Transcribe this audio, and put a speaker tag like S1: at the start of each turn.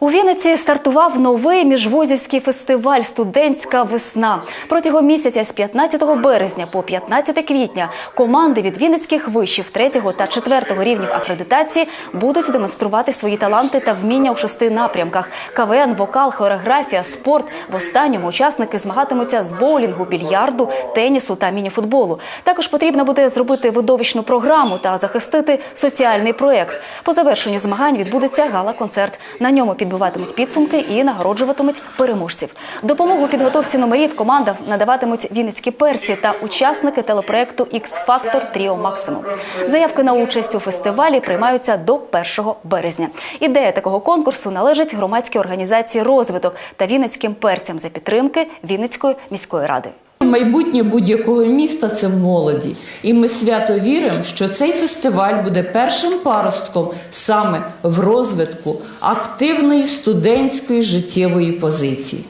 S1: У Вінниці стартував новий міжвузівський фестиваль Студентська весна. Протягом місяця з 15 березня по 15 квітня команди від вінницьких вишів 3 та 4 рівнів акредитації будуть демонструвати свої таланти та вміння у шести напрямках: КВН, вокал, хореографія, спорт. В останньому учасники змагатимуться з боулінгу, більярду, тенісу та мініфутболу. Також потрібно буде зробити видовищну програму та захистити соціальний проєкт. По завершенню змагань відбудеться гала-концерт. На ньому підбиватимуть підсумки і нагороджуватимуть переможців. Допомогу у підготовці номерів командам надаватимуть вінницькі перці та учасники телепроекту «Ікс-Фактор Тріо Максимум». Заявки на участь у фестивалі приймаються до 1 березня. Ідея такого конкурсу належить громадській організації розвиток та вінницьким перцям за підтримки Вінницької міської ради.
S2: Майбутнє будь-якого міста це в молоді, і ми свято віримо, що цей фестиваль буде першим паростком саме в розвитку активної студентської життєвої позиції.